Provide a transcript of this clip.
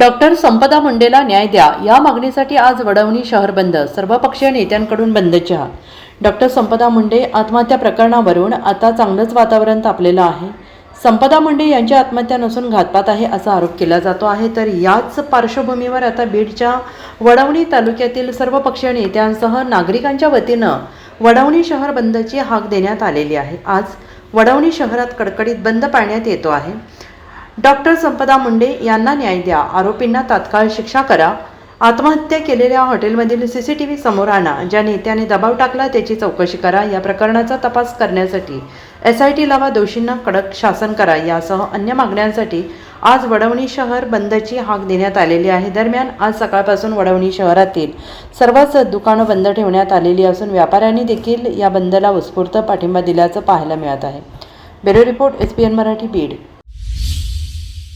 Doctor संपदा मुंडेला न्याय द्या. या मागणीसाठी आज वडवणी शहर बंद. सर्वपक्षीय नेत्यांकडून बंदची हात डॉक्टर संपदा मुंडे आत्महत्या प्रकरणावरून आता चांगलंच वातावरण तापलेलं आहे. संपदा मुंडे यांची आत्महत्या नसून घातपात आहे असा आरोप केला जातो आहे. तर याच पार्श्वभूमीवर आता बीडच्या वडवणी तालुक्यातील सर्वपक्षीय नेत्यांसह नागरिकांच्या वतीनं वडवणी शहर बंदची हाक देण्यात आलेली आहे. आज वडवणी शहरात कडकडीत बंद पाळण्यात येतो आहे. डॉक्टर संपदा मुंडे यांना न्याय द्या. आरोपींना तात्काळ शिक्षा करा. आत्महत्या केलेल्या हॉटेलमधील सी सी टी व्ही समोर आणा. ज्या नेत्याने दबाव टाकला त्याची चौकशी करा. या प्रकरणाचा तपास करण्यासाठी एस आय टी लावा दोषींना कडक शासन करा. यासह अन्य मागण्यांसाठी आज वडवणी शहर बंदची हाक देण्यात आलेली आहे. दरम्यान आज सकाळपासून वडवणी शहरातील सर्वच दुकानं बंद ठेवण्यात आलेली असून व्यापाऱ्यांनी देखील या बंदला उत्स्फूर्त पाठिंबा दिल्याचं पाहायला मिळत आहे. Bureau report S P N Marathi Beed.